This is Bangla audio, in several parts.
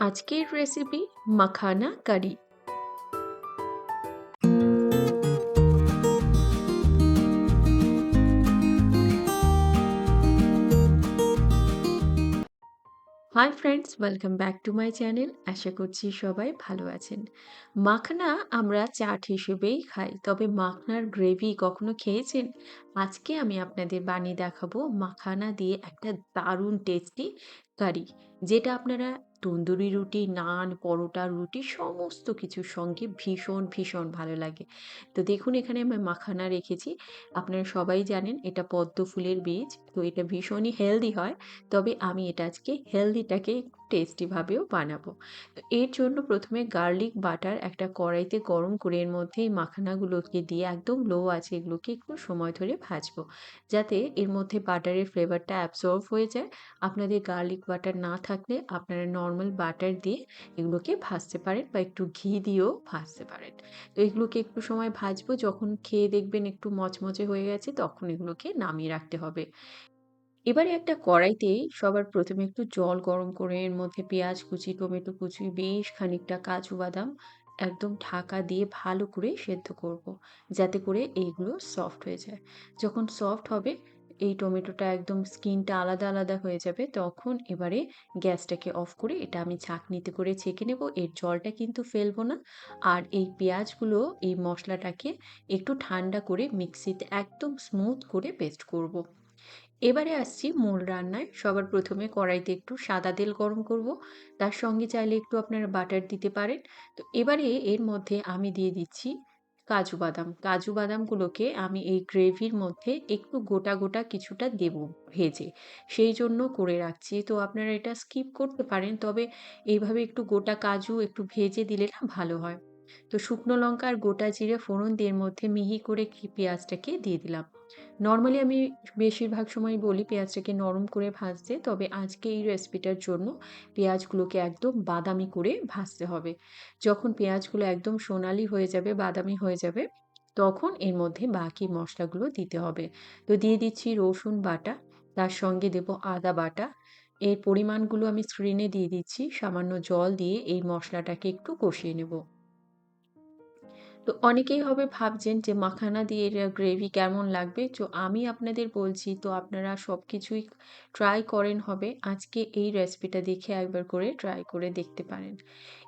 আজকের recipe makhana curry hi friends welcome back to my channel আশা করছি সবাই ভালো আছেন। মাখনা আমরা চাট হিসেবেই খাই, তবে মাখনার গ্রেভি কখনো খেয়েছেন? আজকে আমি আপনাদের বানিয়ে দেখাবো মাখানা দিয়ে একটা দারুণ টেস্টি কারি যেটা আপনারা তন্দুরি রুটি, নান, পরোটা, রুটি সমস্ত কিছুর সঙ্গে ভীষণ ভীষণ ভালো লাগে। তো দেখুন এখানে আমি মাখানা রেখেছি। আপনারা সবাই জানেন এটা পদ্ম ফুলের বীজ, তো এটা ভীষণই হেলদি হয়। তবে আমি এটা আজকে হেলদিটাকে টেস্টিভাবেও বানাবো। তো এর জন্য প্রথমে গার্লিক বাটার একটা কড়াইতে গরম করে এর মধ্যে এই মাখানাগুলোকে দিয়ে একদম লো আছে এগুলোকে একটু সময় ধরে ভাজবো। যাতে এর মধ্যে বাটারের ফ্লেভারটা অ্যাবসর্ভ হয়ে যায়। আপনাদের গার্লিক বাটার না থাকলে আপনারা নর্মাল বাটার দিয়ে এগুলোকে ভাজতে পারেন বা একটু ঘি দিয়েও ভাজতে পারেন। তো এগুলোকে একটু সময় ভাজবো। যখন খেয়ে দেখবেন একটু মচমচে হয়ে গেছে, তখন এগুলোকে নামিয়ে রাখতে হবে। এবারে একটা কড়াইতে সবার প্রথমে একটু জল গরম করে, এর মধ্যে পেঁয়াজ কুচি, টমেটো কুচি, বেশ খানিকটা কাজু বাদাম একদম ঢাকা দিয়ে ভালো করে সেদ্ধ করব। যাতে করে এইগুলো সফট হয়ে যায় যখন সফট হবে, এই টমেটোটা একদম স্কিনটা আলাদা আলাদা হয়ে যাবে তখন এবারে গ্যাসটাকে অফ করে এটা আমি ছাঁকনিতে করে ছেঁকে নেব এর জলটা কিন্তু ফেলব না আর এই পেঁয়াজগুলো, এই মশলাটাকে একটু ঠান্ডা করে মিক্সিতে একদম স্মুথ করে পেস্ট করব। এবারে আসছি মূল রান্নায়। সবার প্রথমে কড়াইতে একটু সাদা তেল গরম করব। তার সঙ্গে চাইলে একটু আপনারা বাটার দিতে পারেন। তো এবারে এর মধ্যে আমি দিয়ে দিচ্ছি কাজু বাদাম। কাজু বাদামগুলোকে আমি এই গ্রেভির মধ্যে একটু গোটা গোটা কিছুটা দেব ভেজে। সেই জন্য করে রাখছি। তো আপনারা এটা স্কিপ করতে পারেন, তবে এইভাবে একটু গোটা কাজু একটু ভেজে দিলে না ভালো হয়। তো শুকনো লঙ্কা আর গোটা জিরে ফোড়ন দিয়ে মধ্যে মিহি করে পেঁয়াজটাকে দিয়ে দিলাম। নর্মালি আমি বেশিরভাগ সময় বলি পেঁয়াজটাকে নরম করে ভাজতে, তবে আজকে এই রেসিপিটার জন্য পেঁয়াজগুলোকে একদম বাদামি করে ভাজতে হবে। যখন পেঁয়াজগুলো একদম সোনালি হয়ে যাবে, বাদামি হয়ে যাবে, তখন এর মধ্যে বাকি মশলাগুলো দিতে হবে। তো দিয়ে দিচ্ছি রসুন বাটা, তার সঙ্গে দেব আদা বাটা। এর পরিমাণগুলো আমি স্ক্রিনে দিয়ে দিচ্ছি, সামান্য জল দিয়ে এই মশলাটাকে একটু কষিয়ে নেব। তো অনেকেই হবে ভাবছেন যে মাখানা দিয়ে গ্রেভি কেমন লাগবে? তো আমি আপনাদের বলছি, তো আপনারা সব কিছুই ট্রাই করেন হবে। আজকে এই রেসিপিটা দেখে একবার করে ট্রাই করে দেখতে পারেন।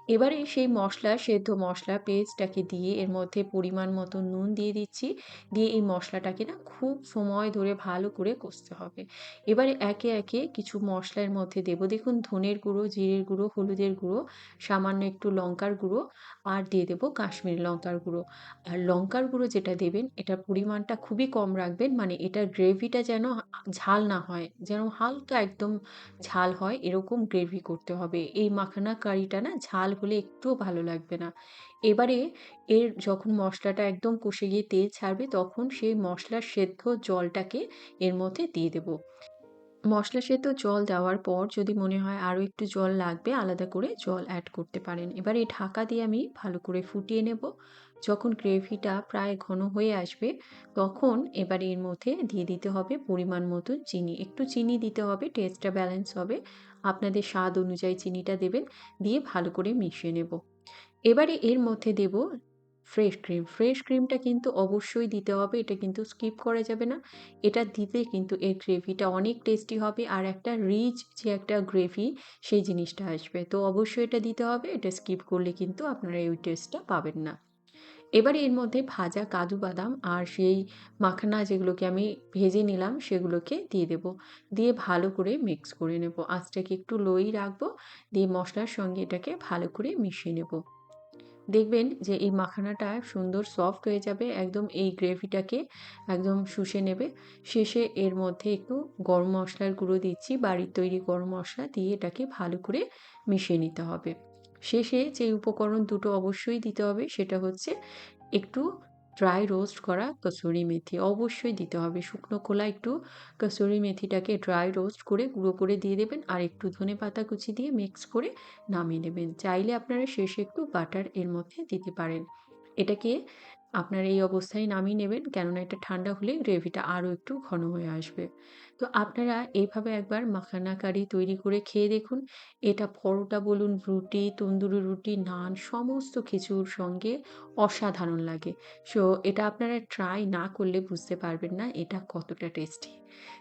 এবারে সেই মশলা, সেদ্ধ মশলা পেস্টটাকে দিয়ে এর মধ্যে পরিমাণ মতো নুন দিয়ে দিচ্ছি। দিয়ে এই মশলাটাকে না খুব সময় ধরে ভালো করে কষতে হবে। এবারে একে একে কিছু মশলার মধ্যে দেবো। দেখুন, ধনের গুঁড়ো, জিরের গুঁড়ো, হলুদের গুঁড়ো, সামান্য একটু লঙ্কার গুঁড়ো, আর দিয়ে দেবো কাশ্মীরি লঙ্কার গুঁড়ো। আর লঙ্কার গুঁড়ো যেটা দেবেন, এটার পরিমাণটা খুবই কম রাখবেন। মানে এটার গ্রেভিটা যেন ঝাল না হয়, যেন হালকা একদম ঝাল হয়, এরকম গ্রেভি করতে হবে। এই মাখানা কারিটা না ঝাল হলে একটুও ভালো লাগবে না। এবারে এর যখন মশলাটা একদম কষে গিয়ে তেল ছাড়বে, তখন সেই মশলার সেদ্ধ জলটাকে এর মধ্যে দিয়ে দেবো। মশলা সেদ্ধ জল দেওয়ার পর যদি মনে হয় আরও একটু জল লাগবে, আলাদা করে জল অ্যাড করতে পারেন। এবার এই ঢাকা দিয়ে আমি ভালো করে ফুটিয়ে নেব। যখন গ্রেভিটা প্রায় ঘন হয়ে আসবে, তখন এবার এর মধ্যে দিয়ে দিতে হবে পরিমাণ মতো চিনি। একটু চিনি দিতে হবে, টেস্টটা ব্যালেন্স হবে। আপনাদের স্বাদ অনুযায়ী চিনিটা দেবেন, দিয়ে ভালো করে মিশিয়ে নেব। এবারে এর মধ্যে দেব ফ্রেশ ক্রিম ফ্রেশ ক্রিমটা কিন্তু অবশ্যই দিতে হবে, এটা কিন্তু স্কিপ করা যাবে না। এটা দিতে কিন্তু এর গ্রেভিটা অনেক টেস্টি হবে আর একটা রিচ যে একটা গ্রেভি সেই জিনিসটা আসবে। তো অবশ্যই এটা দিতে হবে, এটা স্কিপ করলে কিন্তু আপনারা এই টেস্টটা পাবেন না। এবারে এর মধ্যে ভাজা কাজু বাদাম আর সেই মাখানা যেগুলোকে আমি ভেজে নিলাম সেগুলোকে দিয়ে দেব। দিয়ে ভালো করে মিক্স করে নেব। আঁচটাকে একটু লোই রাখব। দিয়ে মশলার সঙ্গে এটাকে ভালো করে মিশিয়ে নেব। দেখবেন যে এই মাখানাটা সুন্দর সফট হয়ে যাবে। একদম এই গ্রেভিটাকে একদম শুষে নেবে। শেষে এর মধ্যে একটু গরম মশলার গুঁড়ো দিচ্ছি। বাড়ির তৈরি গরম মশলা দিয়ে এটাকে ভালো করে মিশিয়ে নিতে হবে। শেষে যে উপকরণ দুটো অবশ্যই দিতে হবে সেটা হচ্ছে একটু ড্রাই রোস্ট করা কসুরি মেথি। অবশ্যই দিতে হবে। শুকনো খোলা একটু কসুরি মেথিটাকে ড্রাই রোস্ট করে গুঁড়ো করে দিয়ে দেবেন আর একটু ধনে পাতা কুচি দিয়ে মিক্স করে নামিয়ে নেবেন। চাইলে আপনারা শেষে একটু বাটার এর মধ্যে দিতে পারেন। এটাকে আপনারা এই অবস্থায় নামিয়ে নেবেন কেননা এটা ঠান্ডা হলে গ্রেভিটা আরও একটু ঘন হয়ে আসবে তো আপনারা এইভাবে একবার মাখানা কারি তৈরি করে খেয়ে দেখুন। এটা পরোটা বলুন, রুটি, তন্দুরি রুটি, নান সমস্ত কিছুর সঙ্গে অসাধারণ লাগে। সো এটা আপনারা ট্রাই না করলে বুঝতে পারবেন না এটা কতটা টেস্টি।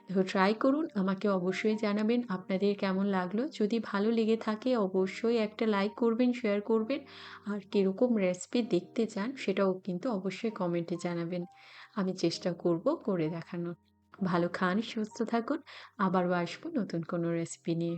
তো ট্রাই করুন। আমাকে অবশ্যই জানাবেন আপনাদের কেমন লাগল। যদি ভালো লেগে থাকে অবশ্যই একটা লাইক করবেন, শেয়ার করবেন। আর কীরকম রেসিপি দেখতে চান সেটাও কিন্তু অবশ্যই কমেন্টে জানাবেন। আমি চেষ্টা করব করে দেখানোর। ভালো খান, সুস্থ থাকুন। আবারও আসব নতুন কোনো রেসিপি নিয়ে।